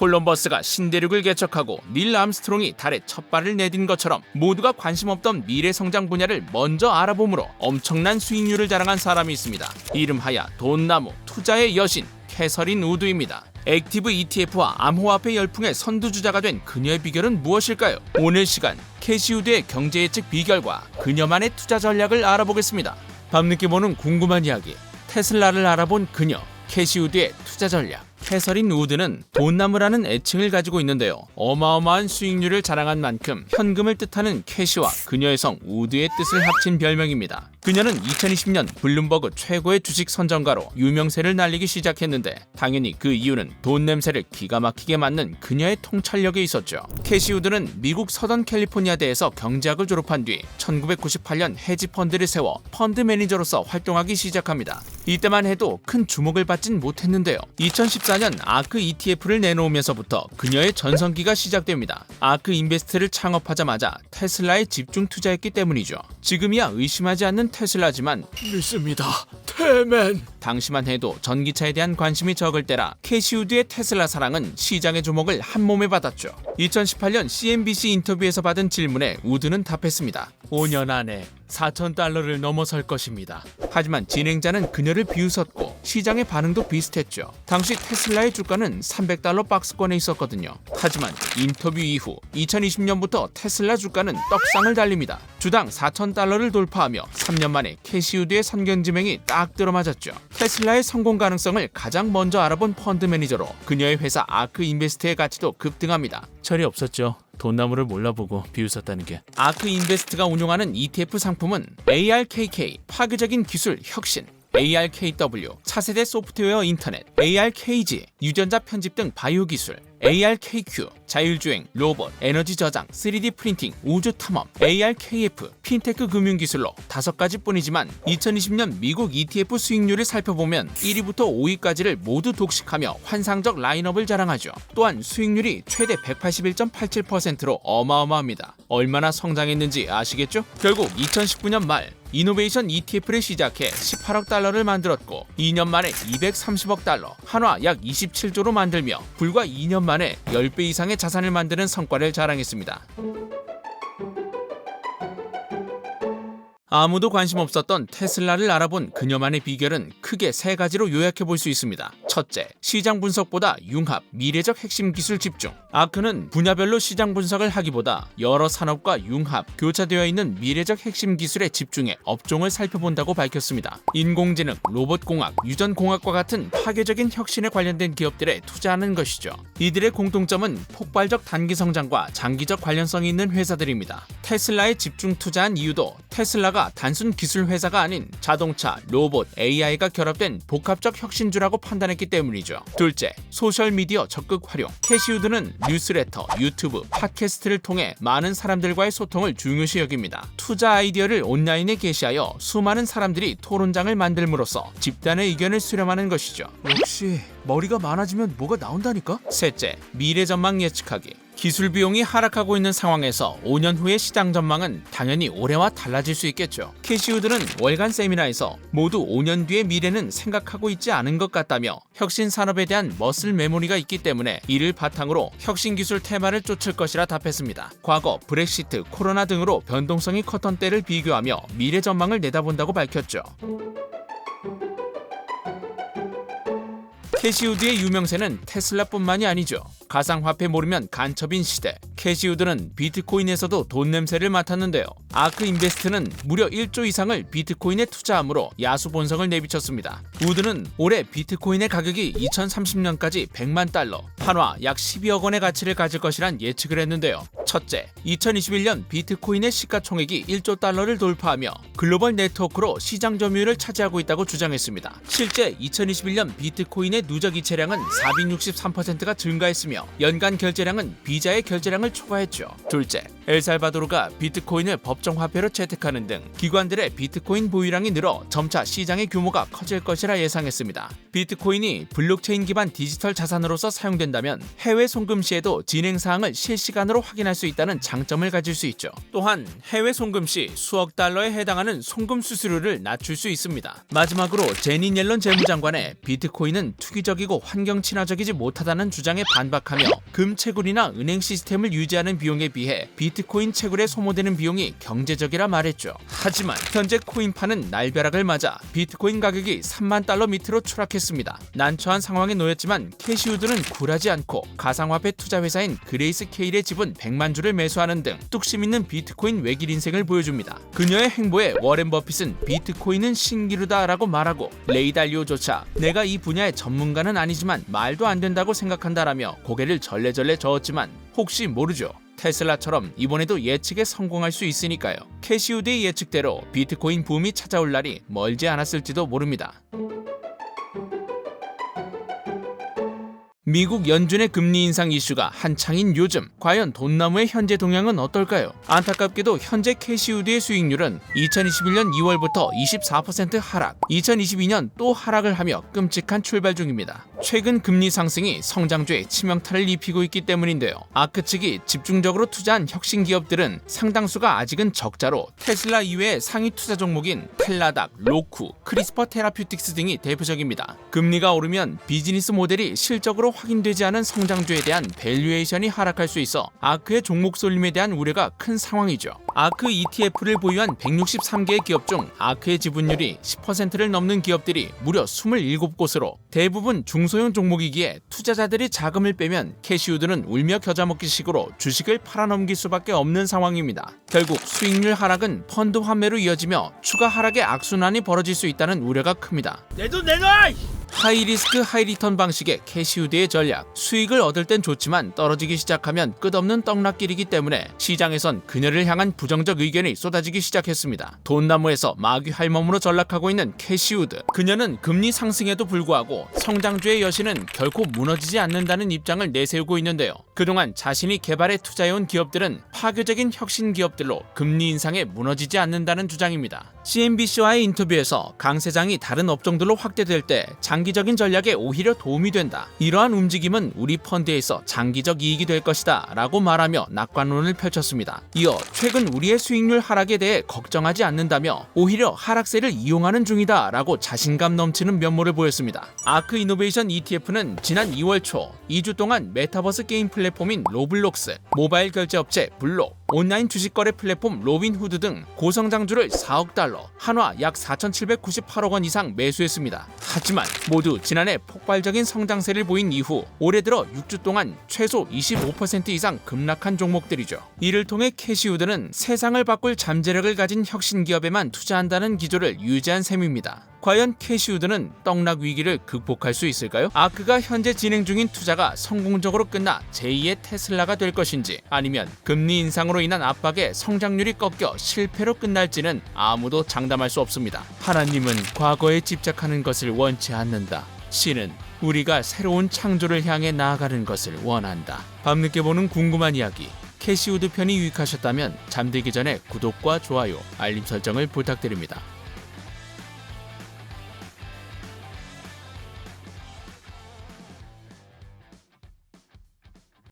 콜럼버스가 신대륙을 개척하고 닐 암스트롱이 달에 첫 발을 내딘 것처럼 모두가 관심 없던 미래 성장 분야를 먼저 알아봄으로 엄청난 수익률을 자랑한 사람이 있습니다. 이름하여 돈나무 투자의 여신 캐서린 우드입니다. 액티브 ETF와 암호화폐 열풍의 선두주자가 된 그녀의 비결은 무엇일까요? 오늘 시간 캐시우드의 경제 예측 비결과 그녀만의 투자 전략을 알아보겠습니다. 밤늦게 보는 궁금한 이야기 테슬라를 알아본 그녀 캐시우드의 투자 전략 캐서린 우드는 돈나무라는 애칭을 가지고 있는데요. 어마어마한 수익률을 자랑한 만큼 현금을 뜻하는 캐시와 그녀의 성 우드의 뜻을 합친 별명입니다. 그녀는 2020년 블룸버그 최고의 주식 선정가로 유명세를 날리기 시작했는데 당연히 그 이유는 돈 냄새를 기가 막히게 맡는 그녀의 통찰력에 있었죠. 캐시우드는 미국 서던 캘리포니아대에서 경제학을 졸업한 뒤 1998년 헤지 펀드를 세워 펀드 매니저로서 활동하기 시작합니다. 이때만 해도 큰 주목을 받진 못했는데요. 2014년 아크 ETF를 내놓으면서부터 그녀의 전성기가 시작됩니다. 아크 인베스트를 창업하자마자 테슬라에 집중 투자했기 때문이죠. 지금이야 의심하지 않는 테슬라지만 믿습니다. 태맨. 당시만 해도 전기차에 대한 관심이 적을 때라 캐시우드의 테슬라 사랑은 시장의 주목을 한 몸에 받았죠. 2018년 CNBC 인터뷰에서 받은 질문에 우드는 답했습니다. 5년 안에 4천 달러를 넘어설 것입니다. 하지만 진행자는 그녀를 비웃었고 시장의 반응도 비슷했죠. 당시 테슬라의 주가는 300달러 박스권에 있었거든요. 하지만 인터뷰 이후 2020년부터 테슬라 주가는 떡상을 달립니다. 주당 4천 달러를 돌파하며 3년 만에 캐시우드의 선견지명이 딱 들어맞았죠. 테슬라의 성공 가능성을 가장 먼저 알아본 펀드 매니저로 그녀의 회사 아크 인베스트의 가치도 급등합니다. 철이 없었죠. 돈나무를 몰라보고 비웃었다는 게. 아크 인베스트가 운용하는 ETF 상품은 ARKK 파괴적인 기술 혁신 ARKW 차세대 소프트웨어 인터넷, ARKG 유전자 편집 등 바이오 기술, ARKQ 자율주행, 로봇, 에너지 저장, 3D 프린팅, 우주 탐험, ARKF 핀테크 금융 기술로 다섯 가지 뿐이지만 2020년 미국 ETF 수익률을 살펴보면 1위부터 5위까지를 모두 독식하며 환상적 라인업을 자랑하죠. 또한 수익률이 최대 181.87%로 어마어마합니다. 얼마나 성장했는지 아시겠죠? 결국 2019년 말 이노베이션 ETF를 시작해 18억 달러를 만들었고 2년 만에 230억 달러, 한화 약 27조로 만들며 불과 2년 만에 10배 이상의 자산을 만드는 성과를 자랑했습니다. 아무도 관심 없었던 테슬라를 알아본 그녀만의 비결은 크게 세 가지로 요약해 볼 수 있습니다. 첫째, 시장 분석보다 융합, 미래적 핵심 기술 집중. 아크는 분야별로 시장 분석을 하기보다 여러 산업과 융합, 교차되어 있는 미래적 핵심 기술에 집중해 업종을 살펴본다고 밝혔습니다. 인공지능, 로봇공학, 유전공학과 같은 파괴적인 혁신에 관련된 기업들에 투자하는 것이죠. 이들의 공통점은 폭발적 단기 성장과 장기적 관련성이 있는 회사들입니다. 테슬라에 집중 투자한 이유도 테슬라가 단순 기술 회사가 아닌 자동차, 로봇, AI가 결합된 복합적 혁신주라고 판단했기 때문이죠. 둘째, 소셜 미디어 적극 활용. 캐시우드는 뉴스레터, 유튜브, 팟캐스트를 통해 많은 사람들과의 소통을 중요시 여깁니다. 투자 아이디어를 온라인에 게시하여 수많은 사람들이 토론장을 만들므로써 집단의 의견을 수렴하는 것이죠. 역시 머리가 많아지면 뭐가 나온다니까? 셋째, 미래 전망 예측하기. 기술 비용이 하락하고 있는 상황에서 5년 후의 시장 전망은 당연히 올해와 달라질 수 있겠죠. 캐시우드는 월간 세미나에서 모두 5년 뒤의 미래는 생각하고 있지 않은 것 같다며 혁신 산업에 대한 머슬 메모리가 있기 때문에 이를 바탕으로 혁신 기술 테마를 쫓을 것이라 답했습니다. 과거 브렉시트, 코로나 등으로 변동성이 컸던 때를 비교하며 미래 전망을 내다본다고 밝혔죠. 캐시우드의 유명세는 테슬라뿐만이 아니죠. 가상화폐 모르면 간첩인 시대. 캐시우드는 비트코인에서도 돈 냄새를 맡았는데요. 아크 인베스트는 무려 1조 이상을 비트코인에 투자함으로 야수 본성을 내비쳤습니다. 우드는 올해 비트코인의 가격이 2030년까지 100만 달러, 한화 약 12억 원의 가치를 가질 것이란 예측을 했는데요. 첫째, 2021년 비트코인의 시가총액이 1조 달러를 돌파하며 글로벌 네트워크로 시장 점유율을 차지하고 있다고 주장했습니다. 실제 2021년 비트코인의 누적 이체량은 463%가 증가했으며 연간 결제량은 비자의 결제량을 초과했죠. 둘째, 엘살바도르가 비트코인을 법정 화폐로 채택하는 등 기관들의 비트코인 보유량이 늘어 점차 시장의 규모가 커질 것이라 예상했습니다. 비트코인이 블록체인 기반 디지털 자산으로서 사용된 된다면 해외 송금 시에도 진행 사항을 실시간으로 확인할 수 있다는 장점을 가질 수 있죠. 또한 해외 송금 시 수억 달러에 해당하는 송금 수수료를 낮출 수 있습니다. 마지막으로 제니 옐런 재무장관의 비트코인은 투기적이고 환경 친화적이지 못하다는 주장에 반박하며 금 채굴이나 은행 시스템을 유지하는 비용에 비해 비트코인 채굴에 소모되는 비용이 경제적이라 말했죠. 하지만 현재 코인파는 날벼락을 맞아 비트코인 가격이 3만 달러 밑으로 추락했습니다. 난처한 상황에 놓였지만 캐시우드는 굴하지 않고 가상화폐 투자 회사인 그레이스 케일의 지분 100만 주를 매수하는 등 뚝심 있는 비트코인 외길 인생을 보여줍니다. 그녀의 행보에 워렌 버핏은 비트코인은 신기루다라고 말하고 레이 달리오조차 내가 이 분야의 전문가는 아니지만 말도 안 된다고 생각한다라며 고개를 절레절레 저었지만 혹시 모르죠. 테슬라처럼 이번에도 예측에 성공할 수 있으니까요. 캐시우드의 예측대로 비트코인 붐이 찾아올 날이 멀지 않았을지도 모릅니다. 미국 연준의 금리 인상 이슈가 한창인 요즘 과연 돈나무의 현재 동향은 어떨까요? 안타깝게도 현재 캐시우드의 수익률은 2021년 2월부터 24% 하락, 2022년 또 하락을 하며 끔찍한 출발 중입니다. 최근 금리 상승이 성장주에 치명타를 입히고 있기 때문인데요. 아크 측이 집중적으로 투자한 혁신 기업들은 상당수가 아직은 적자로 테슬라 이외의 상위 투자 종목인 텔라닥, 로쿠, 크리스퍼 테라퓨틱스 등이 대표적입니다. 금리가 오르면 비즈니스 모델이 실적으로 확인되지 않은 성장주에 대한 밸류에이션이 하락할 수 있어 아크의 종목 쏠림에 대한 우려가 큰 상황이죠. 아크 ETF를 보유한 163개의 기업 중 아크의 지분율이 10%를 넘는 기업들이 무려 27곳으로 대부분 중소형 종목이기에 투자자들이 자금을 빼면 캐시우드는 울며 겨자 먹기 식으로 주식을 팔아넘길 수밖에 없는 상황입니다. 결국 수익률 하락은 펀드 환매로 이어지며 추가 하락의 악순환이 벌어질 수 있다는 우려가 큽니다. 내 돈 내놔! 하이리스크 하이리턴 방식의 캐시우드의 전략 수익을 얻을 땐 좋지만 떨어지기 시작하면 끝없는 떡락길이기 때문에 시장에선 그녀를 향한 부정적 의견이 쏟아지기 시작했습니다. 돈나무에서 마귀 할멈으로 전락하고 있는 캐시우드 그녀는 금리 상승에도 불구하고 성장주의 여신은 결코 무너지지 않는다는 입장을 내세우고 있는데요. 그동안 자신이 개발에 투자해온 기업들은 파괴적인 혁신 기업들로 금리 인상에 무너지지 않는다는 주장입니다. CNBC와의 인터뷰에서 강 세장이 다른 업종들로 확대될 때 장기적인 전략에 오히려 도움이 된다. 이러한 움직임은 우리 펀드에서 장기적 이익이 될 것이다. 라고 말하며 낙관론을 펼쳤습니다. 이어 최근 우리의 수익률 하락에 대해 걱정하지 않는다며 오히려 하락세를 이용하는 중이다. 라고 자신감 넘치는 면모를 보였습니다. 아크 이노베이션 ETF는 지난 2월 초 2주 동안 메타버스 게임 플랫폼인 로블록스, 모바일 결제 업체 블록, 온라인 주식 거래 플랫폼 로빈후드 등 고성장주를 4억 달러, 한화 약 4,798억 원 이상 매수했습니다. 하지만 모두 지난해 폭발적인 성장세를 보인 이후 올해 들어 6주 동안 최소 25% 이상 급락한 종목들이죠. 이를 통해 캐시우드는 세상을 바꿀 잠재력을 가진 혁신 기업에만 투자한다는 기조를 유지한 셈입니다. 과연 캐시우드는 떡락 위기를 극복할 수 있을까요? 아크가 현재 진행 중인 투자가 성공적으로 끝나 제2의 테슬라가 될 것인지 아니면 금리 인상으로 인한 압박에 성장률이 꺾여 실패로 끝날지는 아무도 장담할 수 없습니다. 하나님은 과거에 집착하는 것을 원치 않는다. 신은 우리가 새로운 창조를 향해 나아가는 것을 원한다. 밤늦게 보는 궁금한 이야기. 캐시우드 편이 유익하셨다면 잠들기 전에 구독과 좋아요, 알림 설정을 부탁드립니다.